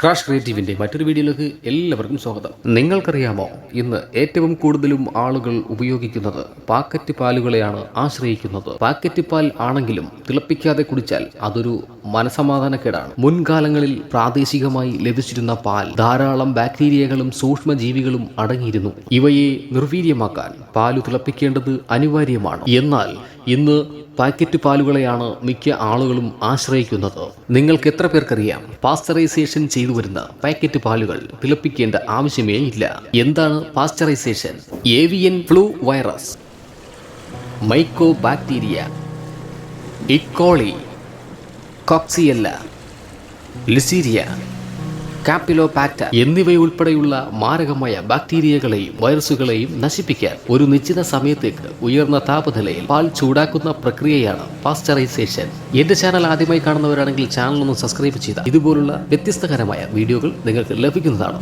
Crash ക്രിയേറ്റീവിന്റെ മറ്റൊരു വീഡിയോയിലേക്ക് എല്ലാവർക്കും സ്വാഗതം. നിങ്ങൾക്കറിയാമോ ഇന്ന് ഏറ്റവും കൂടുതലും ആളുകൾ ഉപയോഗിക്കുന്നത് പാക്കറ്റ് പാലുകളെയാണ് ആശ്രയിക്കുന്നത്. പാക്കറ്റ് പാൽ ആണെങ്കിലും തിളപ്പിക്കാതെ കുടിച്ചാൽ അതൊരു മനസമാധാനക്കേടാണ്. മുൻകാലങ്ങളിൽ പ്രാദേശികമായി ലഭിച്ചിരുന്ന പാൽ ധാരാളം ബാക്ടീരിയകളും സൂക്ഷ്മജീവികളും അടങ്ങിയിരുന്നു. ഇവയെ നിർവീര്യമാക്കാൻ പാൽ തിളപ്പിക്കേണ്ടത് അനിവാര്യമാണ്. എന്നാൽ ഇന്ന് പാക്കറ്റ് പാലുകളെയാണ് മിക്ക ആളുകളും ആശ്രയിക്കുന്നത്. നിങ്ങൾക്ക് എത്ര പേർക്കറിയാം? പാസ്ചറൈസേഷൻ ചെയ്തു വരുന്ന പാക്കറ്റ് പാലുകൾ തിളപ്പിക്കേണ്ട ആവശ്യമേ ഇല്ല. എന്താണ് pasteurisation? Avian flu virus. Mycobacteria E coli. Coxiella. Listeria. Campylobacter എന്നിവയുൾപ്പെടെയുള്ള മാരകമായ ബാക്ടീരിയകളെയും വൈറസുകളെയും നശിപ്പിക്കാൻ ഒരു നിശ്ചിത സമയത്തേക്ക് ഉയർന്ന താപനിലയിൽ പാൽ ചൂടാക്കുന്ന പ്രക്രിയയാണ് പാസ്ചറൈസേഷൻ. എന്റെ ചാനൽ ആദ്യമായി കാണുന്നവരാണെങ്കിൽ ചാനൽ ഒന്ന് സബ്സ്ക്രൈബ് ചെയ്ത ഇതുപോലുള്ള വ്യത്യസ്തകരമായ വീഡിയോകൾ നിങ്ങൾക്ക് ലഭിക്കുന്നതാണ്.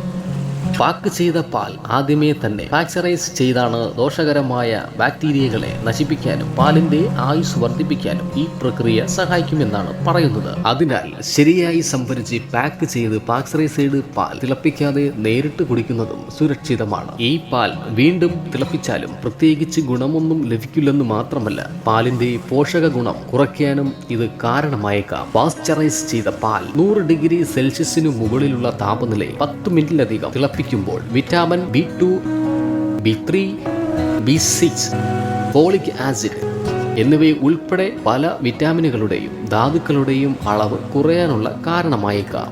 പാക്ക് ചെയ്ത പാൽ ആദ്യമേ തന്നെ പാക്ചറൈസ് ചെയ്താണ് ദോഷകരമായ ബാക്ടീരിയകളെ നശിപ്പിക്കാനും പാലിന്റെ ആയുസ് വർദ്ധിപ്പിക്കാനും ഈ പ്രക്രിയ സഹായിക്കുമെന്നാണ് പറയുന്നത്. അതിനാൽ ശരിയായി സംഭരിച്ച് പാക്ക് ചെയ്ത് പാക്സറൈസൈഡ് പാൽ തിളപ്പിക്കാതെ നേരിട്ട് കുടിക്കുന്നതും സുരക്ഷിതമാണ്. ഈ പാൽ വീണ്ടും തിളപ്പിച്ചാലും പ്രത്യേകിച്ച് ഗുണമൊന്നും ലഭിക്കില്ലെന്ന് മാത്രമല്ല പാലിന്റെ പോഷക ഗുണം കുറയ്ക്കാനും ഇത് കാരണമായേക്കാം. പാസ്ചറൈസ് ചെയ്ത പാൽ നൂറ് ഡിഗ്രി സെൽഷ്യസിനു മുകളിലുള്ള താപനിലയിൽ പത്ത് മിനിറ്റിലധികം തിളപ്പിക്കുമ്പോൾ vitamin B two B three B six folic acid എന്നിവയെ ഉൾപ്പെടെ പല വിറ്റാമിനുകളുടെയും ധാതുക്കളുടെയും അളവ് കുറയാനുള്ള കാരണമായേക്കാം.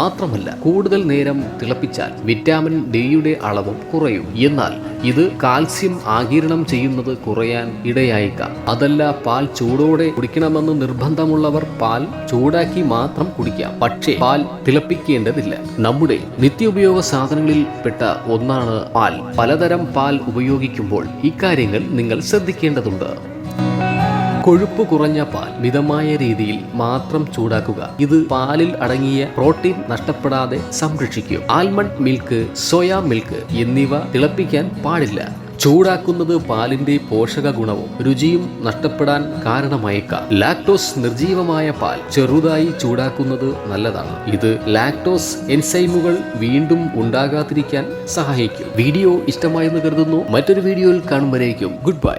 മാത്രമല്ല കൂടുതൽ നേരം തിളപ്പിച്ചാൽ വിറ്റാമിൻ ഡിയുടെ അളവും കുറയും. എന്നാൽ ഇത് കാൽസ്യം ആകിരണം ചെയ്യുന്നത് കുറയാൻ ഇടയായേക്കാം. അതല്ല പാൽ ചൂടോടെ കുടിക്കണമെന്ന് നിർബന്ധമുള്ളവർ പാൽ ചൂടാക്കി മാത്രം കുടിക്കാം. പക്ഷേ പാൽ തിളപ്പിക്കേണ്ടതില്ല. നമ്മുടെ നിത്യോപയോഗ സാധനങ്ങളിൽ പെട്ട ഒന്നാണ് പാൽ. പലതരം പാൽ ഉപയോഗിക്കുമ്പോൾ ഇക്കാര്യങ്ങൾ നിങ്ങൾ ശ്രദ്ധിക്കേണ്ടതുണ്ട്. കൊഴുപ്പ് കുറഞ്ഞ പാൽ മിതമായ രീതിയിൽ മാത്രം ചൂടാക്കുക. ഇത് പാലിൽ അടങ്ങിയ പ്രോട്ടീൻ നഷ്ടപ്പെടാതെ സംരക്ഷിക്കും. ആൽമണ്ട് മിൽക്ക് സോയാ മിൽക്ക് എന്നിവ തിളപ്പിക്കാൻ പാടില്ല. ചൂടാക്കുന്നത് പാലിന്റെ പോഷക ഗുണവും രുചിയും നഷ്ടപ്പെടാൻ കാരണമായേക്കാം. ലാക്ടോസ് നിർജീവമായ പാൽ ചെറുതായി ചൂടാക്കുന്നത് നല്ലതാണ്. ഇത് ലാക്ടോസ് എൻസൈമുകൾ വീണ്ടും ഉണ്ടാകാതിരിക്കാൻ സഹായിക്കും. വീഡിയോ ഇഷ്ടമായെന്ന് കരുതുന്നു. മറ്റൊരു വീഡിയോയിൽ കാണുമ്പോഴേക്കും ഗുഡ് ബൈ.